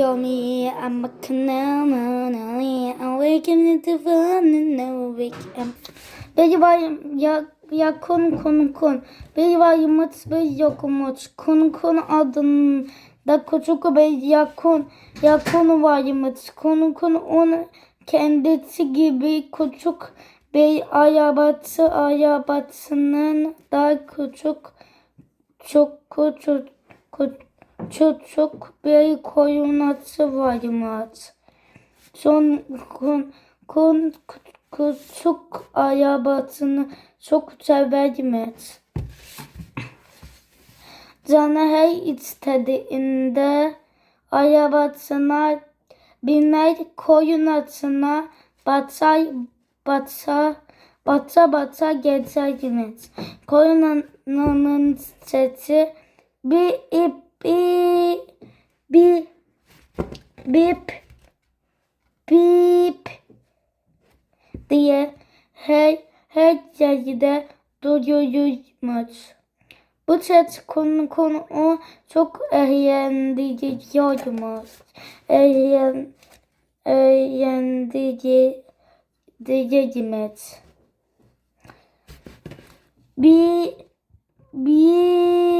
me, I'm a canary, awakening to fun and no wake up. Beri var ya, ya kun kun kun. Beri var yumut beri yok umut. Kun kun adın da küçük beri ya kun. Ya kun var yumut. Kun kun on kendisi gibi küçük bir arabası arabasının da küçük çok küçük çok çok bir koyunatı varmış. Son kun, kun küçük arabasını çok severmiş. Canı her istediğinde arabasına biner koyunatına batar batar bata bata geçermiş. Koyunanın sesi bir ip bir bir bip bip diye her her yerde duyuyormuş. Bu ses konu konu o çok eğlendiriyormuş. Eğlen eğlendiriyormuş. Bir bip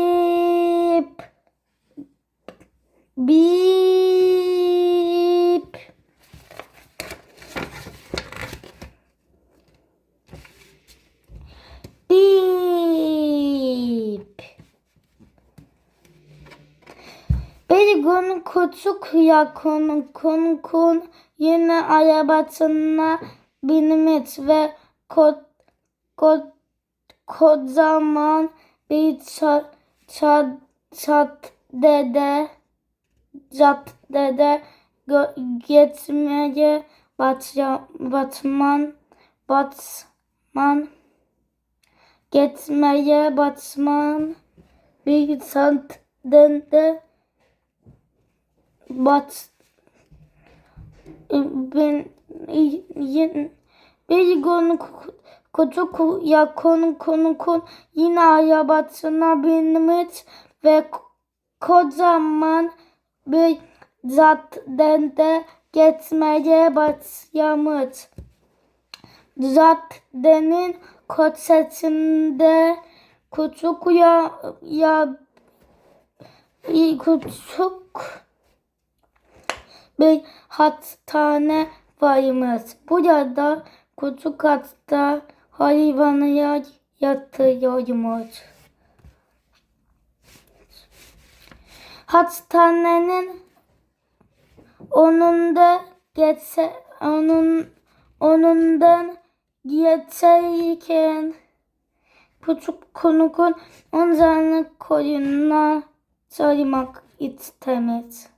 bip. Bip. Bir gün küçük yakın kun kun yine arabasına binmiş ve ko, ko, kocaman bir çat, çat, çat dede caddede geçmeye batya, batman batman geçmeye batman bir caddede bat ben yin- bir gün küçük yakın konu konu yine arabasına binmiş ve kocaman bir caddede geçmeye başlamış. Caddenin köşesinde küçük ya, ya küçük bir hastane varmış. Burada küçük hasta hayvanlar yatıyormuş. Hastanenin onunda geçse onun onundan geçerken küçük konukun onlarını koyununa saymak istemez.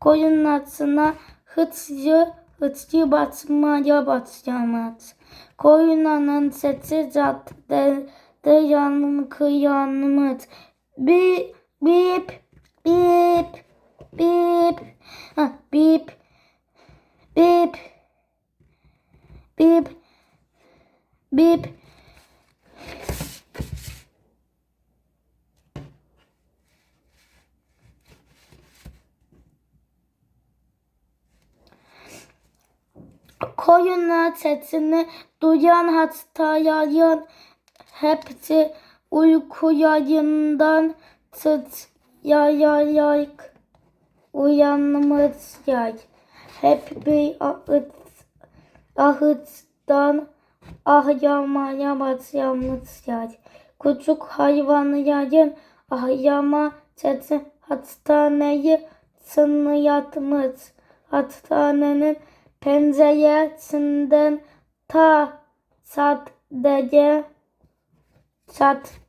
Koyunatına hızlı hızlı batmaya başlamaz. Koyunanın sesi caddede yankılanmış. Bir bip bip bip ha, bip bip bip bip. Koyunlar sesini duyan hastaların hepsi uykularından sıçrayarak uyanmışlar. Hep bir ağıt, ağıttan ağlamaya başlamışlar. Küçük hayvanların ağlama sesi hastaneyi sınıyatmış. Hastanenin penceresinden ta sadece sadece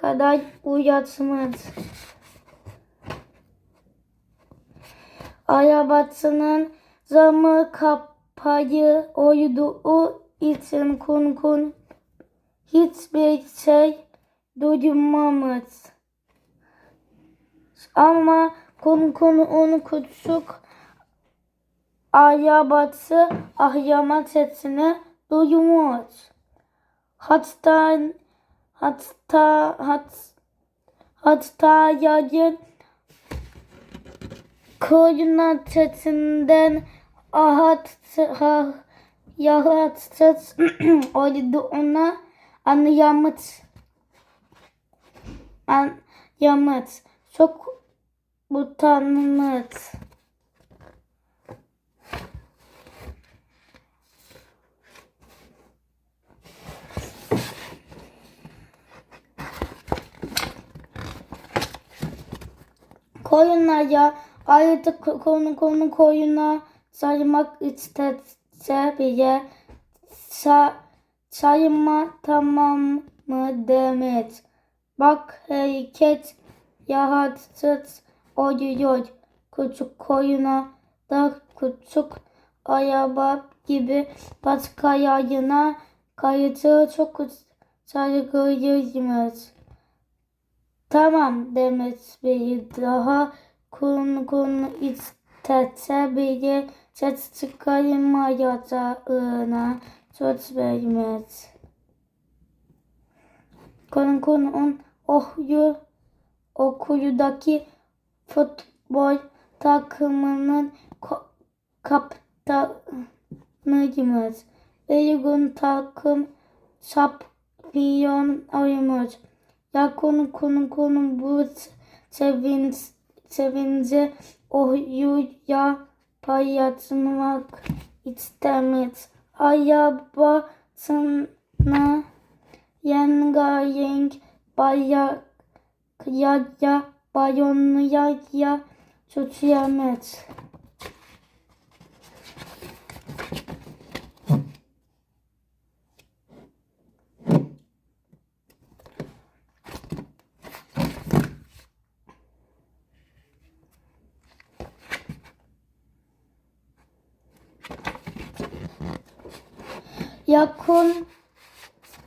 kadar uyatmış. Arabasının camı kapalı olduğu için kun kun hiçbir şey duymamış. Ama kun kun onu küçük arabası ahlama sesini duymuş. Hatta hatta hat, hatta yayın sesinden ahat ha yahatsız oldu ona anlayamaz anlayamaz çok utanmaz. Koyunlara artık konu konu koyuna saymak istese bile sa sayma tamam mı demet. Bak hareket yahatsız oluyor. Küçük koyuna da küçük araba gibi başka yayına kayıtı çok saygılıyız. Tamam Demet Bey daha kun kun istetse bile ses çıkarmayacağına söz vermez. Kun kunun ohyu okuyudaki futbol takımının kaptanıyız. Bir gün takım şampiyon olmuş. Ya konu konu konu bu sevinç sevince oyuya paylaşmak istemez. Arabasına yengayenk bayak ya ya bayonluya ya tutuyamet. Yakın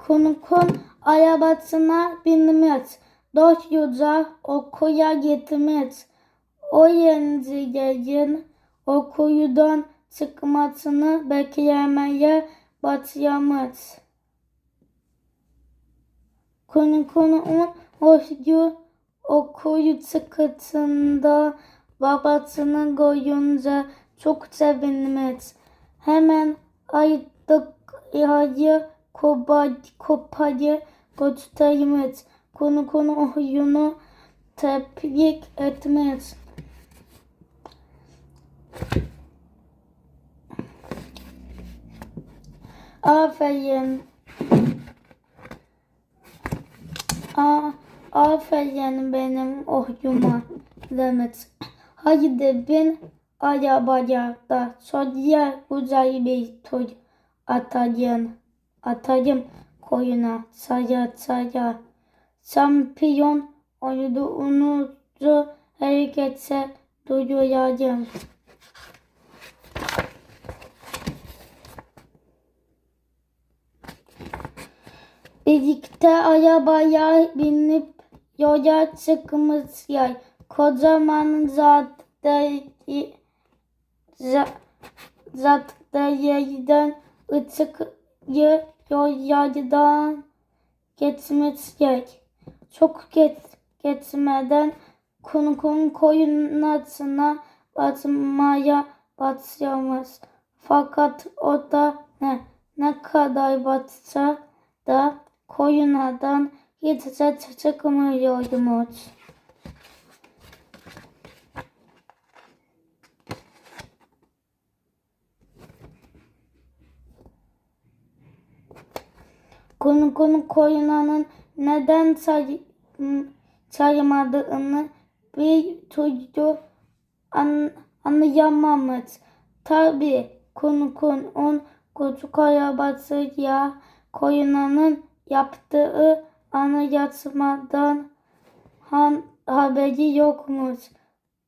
konukun arabasına binmez. Doğruca okuya gitmez. O yencilerin okuyudan çıkmasını beklemeye başlamaz. Konukun okuyu okuyu çıktığında babasını görünce çok sevinmez. Hemen ayıttık ihayı kopar, koparı göstermez. Konu konu oyunu tebrik etmez. Aferin. A, aferin benim oyuma Demet. Haydi bin arabaya da şöyle güzel bir tur atayım. Atayım koyuna saya saya. Şampiyon olduğunuzu herkese duyuracağım. Birlikte arabaya binip yola çıkmışlar. Kocaman zaten zaten ışık yollardan geçmişler. Çok geç, geçmeden kun kun koyunatına batmaya başlamış. Fakat o da ne, ne kadar batsa da koyunadan hiç ses çıkmıyormuş. Konu konu koyunanın neden say saymadığını bir türlü an anlayamamış. Tabi konu konun küçük arabası ya koyunanın yaptığı anlatmadan han haberi yokmuş.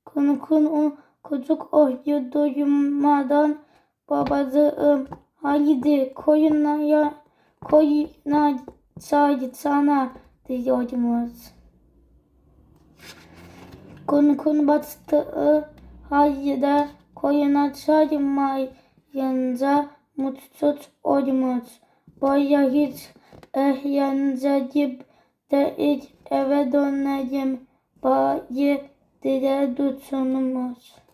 Konu konu küçük oyu duymadan babacığım haydi koyunaya koyuna sahip sana diyormuş. Konu konu bastığı hayda koyuna saymayınca mutsuz olmuş. Boya hiç eğlenceli değil eve döneyim bayi diye düşünmüş.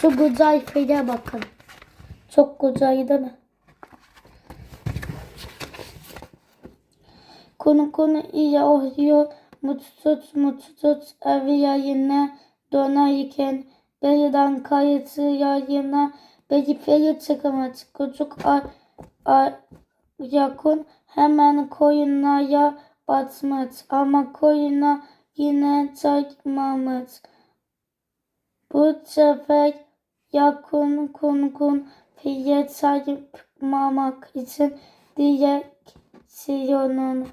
Şu güzel file bakın. Çok güzel değil mi? Konu konu iyi oluyor. Mutsuz mutsuz ev yayına dönerken birden kayıtı yayına bir fili çıkmış. Küçük ay, ay, yakın hemen koyunlara batmış ama koyuna yine çakmamış. Bu sefer yakın kun kun fiye çarpmamak için direksiyonunu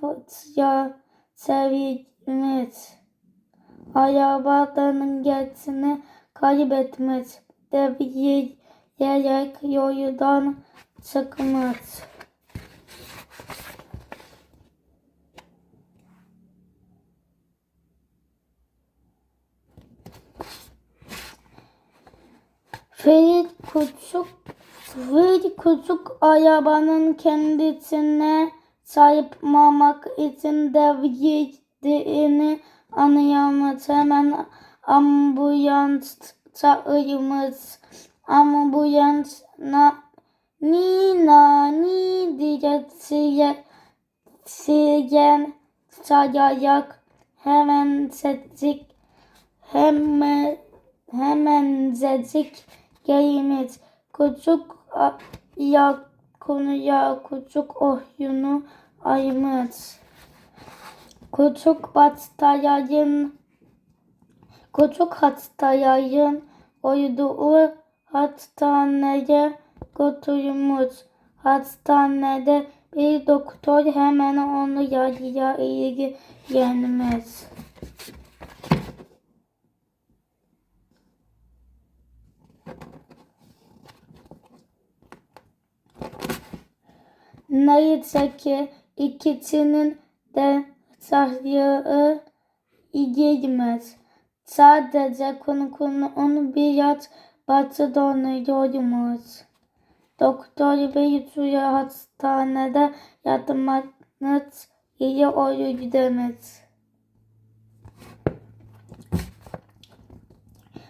fıtya sevilmiş. Arabanın geçini kaybetmiş. Devriyerek yoldan çıkmış. Ferit Küçük Ferit Küçük arabanın kendisine çarpmamak için devriyediğini anlayamış. Hemen ambulans çağırmış. Ambulans na, Nina ni diye siye, çalarak hemen seçik hemen hemencecik gelmiş. Küçük ya konuya küçük oyunu aymış. Küçük hastayın küçük hastayın uyduğu hastaneye götürmüş. Hastanede bir doktor hemen onu yarıya ilgilenmiş. Neyse ki ikisinin de sahyağı ilgilmez. Sadece konu konu onu biraz batı donuyormuş. Doktor bey suya hastanede yatmanız iyi olur demiş.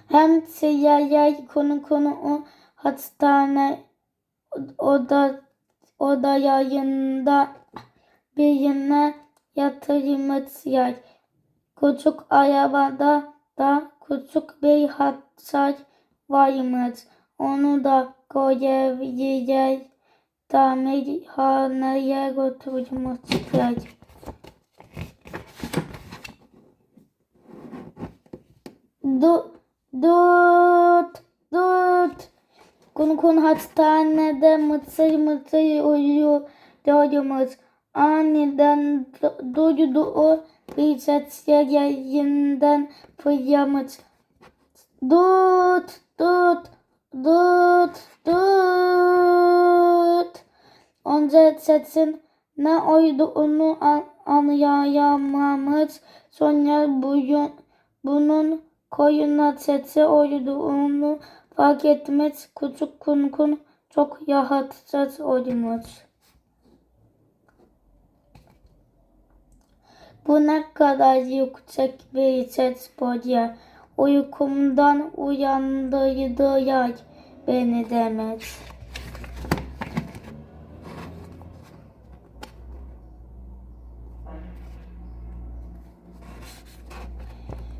Hem siyahi konu konu o hastane oda oda yayında birine yatırmış yer. Küçük arabada da küçük bir hasar varmış. Onu da görevliler tamirhaneye götürmüşler. Dur, dur, dur. Kun hastanede mıtır mıtır uyuyor diyormuş. Aniden du- duyduğu bir ses yerinden fırlamış. Tut, tut, tut, tut. Onca sesin ne olduğunu an- anlayamamış. Sonra buyun, bunun koyuna sesi olduğunu fark etmiş. Küçük kun kun çok rahatsız olmuş. Bu ne kadar yüksek bir ses böyle. Uykumdan uyandırdılar beni demek.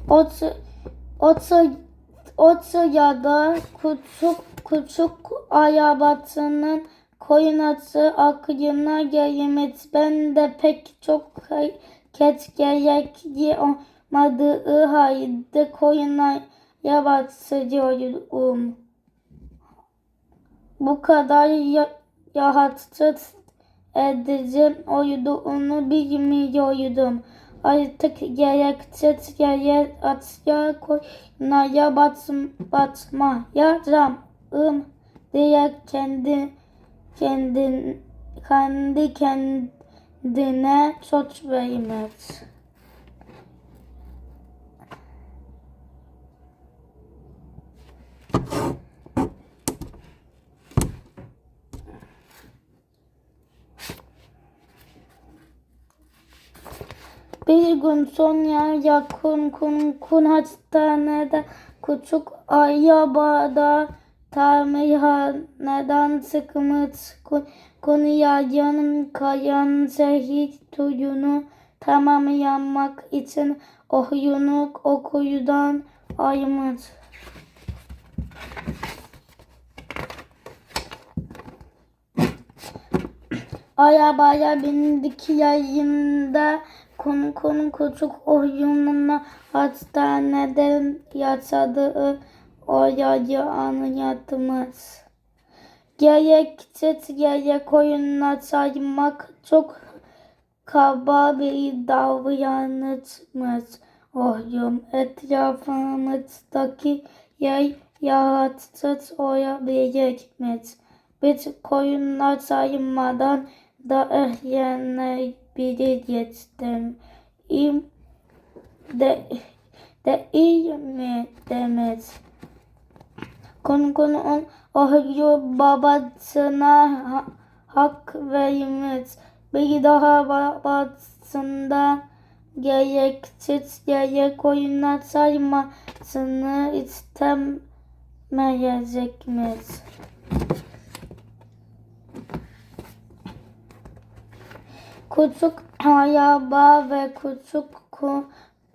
O, sı- o, sı- o sırada küçük küçük arabasının koyunası aklına gelmiş. Ben de pek çok hareket gerekli olmadığı halde koyuna yavaşlıyorum. Bu kadar ya- rahatsız edici olduğunu bilmiyordum. Artık gereksiz yere atya koyunaya bas, batmayacağım diye kendi kendin, kendi kendine söz vermiş. Bir gün sonra yakın kun, kun hastanede küçük Arabada tamirhaneden çıkmış kun- konuya yanım kayan şehir tuyunu tamamlamak için oyunu okuyudan ayırmış. Arabaya bindik yayında konu konu küçük oyununa hastanede yaşadığı olayı anlatmış. Gereksiz yere koyunla saymak çok kaba bir davranışmış. Oyun etrafımızdaki yer rahatsız olabilirmiş. Biz koyunlar saymadan da öğrenebiliriz. İyi de, de iyi mi demek? Konu konu on oğlu babasına ha- hak vermiş. Bir daha babasından gereksiz yere koyunlar saymasını istemeyecekmiş. Küçük araba ve küçük ko-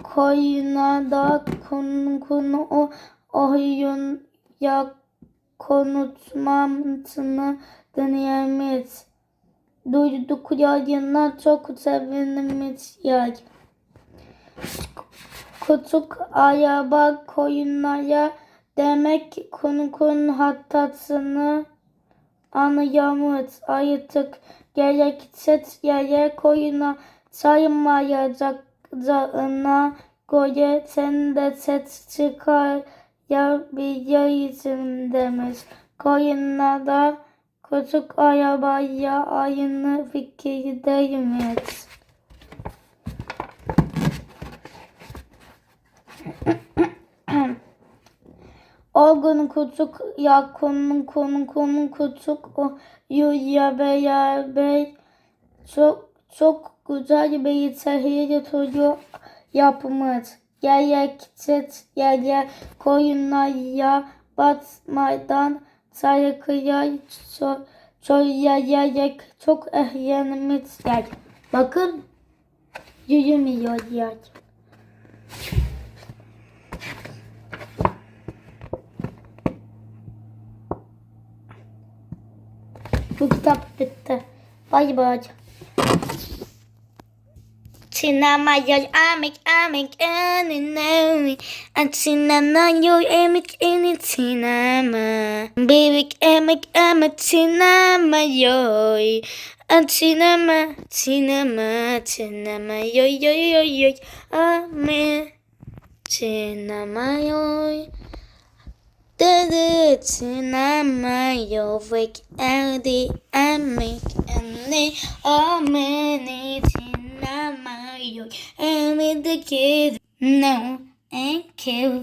koyuna da konu konu o oyun ya konuşmasını deneyemiş. Duyduk yayına çok sevinmiş yer. Küçük araba koyunlara demek konu hatasını anlayamış. Artık gereksiz yere koyuna saymayacağına göre sen de ses çıkarabilirsin demiş. Koyunlar da küçük arabaya aynı fikirdeymiş. O gün küçük ya konu konu konu küçük o yuya beraber çok çok güzel bir şehir turu yapmış. Gereksiz yere koyunlara basmadan şarkıya so- söyleyerek çok eğlenmişler. Bakın yürümüyor yer. Kitap bitti. Bay bay. Çinama yol amik amik anine And çinana yol emik ini çinama Bebek emik ama çinama yol And çinama çinama çinama yol yol yol yol Amik çinama yol the roots you might awake and make I make and the amenities I you and with the kids now and kill.